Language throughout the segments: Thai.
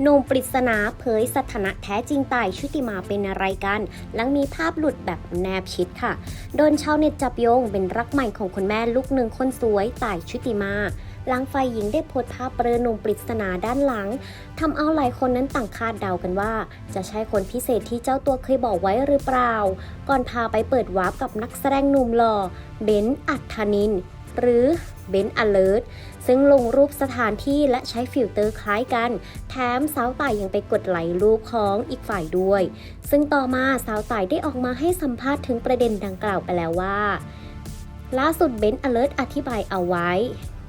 หนุ่มปริศนาเผยสถานะแท้จริงต่ายชุติมาเป็นอะไรกัน หลังมีภาพหลุดแบบแนบชิดค่ะ โดนชาวเน็ตจับโยงเป็นรักใหม่ของคุณแม่ลูกหนึ่งคนสวยต่ายชุติมาหลังฝ่ายหญิงได้โพสต์ภาพเปรอหนุ่มปริศนาด้านหลังทำเอาหลายคนนั้นต่างคาดเดากันว่า จะใช่คนพิเศษที่เจ้าตัวเคยบอกไว้หรือเปล่า ก่อนพาไปเปิดวาร์ปกับนักแสดงหนุ่มหล่อเบนซ์อัธนิน หรือ เบนซ์อเลิร์ซึ่งลงรูปสถานที่และใช้ฟิลเตอร์คล้ายกัน แถมสาวต่ายยังไปกดไลค์รูปของอีกฝ่ายด้วย ซึ่งต่อมาสาวต่ายได้ออกมาให้สัมภาษณ์ถึงประเด็นดังกล่าวไปแล้วว่า ล่าสุดเบนซ์อเลิร์อธิบายเอาไว้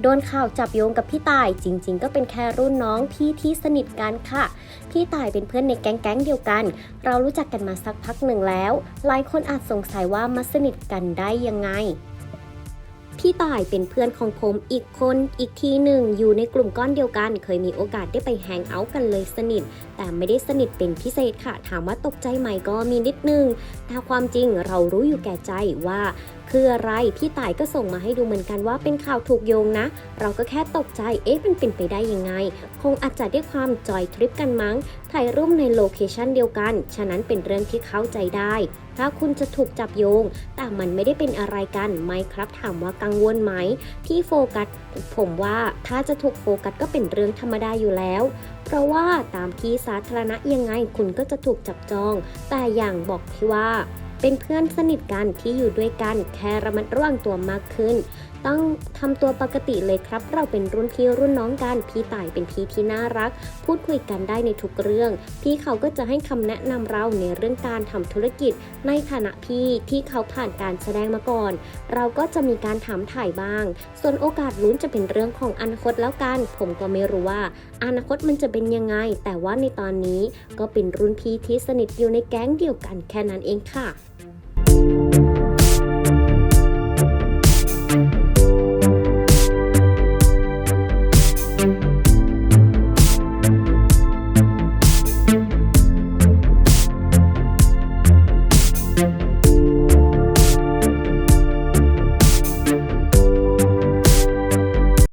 โดนข่าวจับโยงกับพี่ตายจริง ๆ ก็เป็นแค่รุ่นน้องพี่ที่สนิทกันค่ะ พี่ตายเป็นเพื่อนในแก๊งๆเดียวกัน เรารู้จักกันมาสักพักหนึ่งแล้ว หลายคนอาจสงสัยว่ามาสนิทกันได้ยังไง พี่ต่ายเป็นเพื่อนของผมอีกคนอีกทีหนึ่งอยู่ในกลุ่มก้อนเดียวกัน เคยมีโอกาสได้ไปแฮงเอาท์กันเลยสนิท แต่ไม่ได้สนิทเป็นพิเศษค่ะ ถามว่าตกใจไหมก็มีนิดนึงแต่ความจริงเรารู้อยู่แก่ใจว่า คืออะไรพี่ต่ายก็ส่งมาให้ดูเหมือนกันว่าเป็นข่าวถูกโยงนะ เราก็แค่ตกใจเอ๊ะมันเป็นไปได้ยังไง คงอาจจะด้วยความจอยทริปกันมั้ง ถ่ายรูปในโลเคชันเดียวกัน ฉะนั้นเป็นเรื่องที่เข้าใจได้ ถ้าคุณจะถูกจับโยง แต่มันไม่ได้เป็นอะไรกันไหมครับ ถามว่ากังวลไหมที่โฟกัส ผมว่าถ้าจะถูกโฟกัสก็เป็นเรื่องธรรมดาอยู่แล้ว เพราะว่าตามที่สาธารณะยังไงคุณก็จะถูกจับจอง แต่อย่างบอกที่ว่า เป็นเพื่อนสนิทกันที่อยู่ด้วยกันแค่ระมัดระวังตัวมากขึ้น ต้องทำตัวปกติเลยครับ เราเป็นรุ่นพี่รุ่นน้องกันพี่ต่ายเป็นพี่ที่น่ารัก พูดคุยกันได้ในทุกเรื่อง พี่เขาก็จะให้คำแนะนำเราในเรื่องการทำธุรกิจ ในฐานะพี่ที่เขาผ่านการแสดงมาก่อน เราก็จะมีการถามถ่ายบ้าง ส่วนโอกาสลุ้นจะเป็นเรื่องของอนาคตแล้วกัน ผมก็ไม่รู้ว่า อนาคตมันจะเป็นยังไง แต่ว่าในตอนนี้ก็เป็นรุ่นพี่ที่สนิทอยู่ในแก๊งเดียวกันแค่นั้นเองค่ะ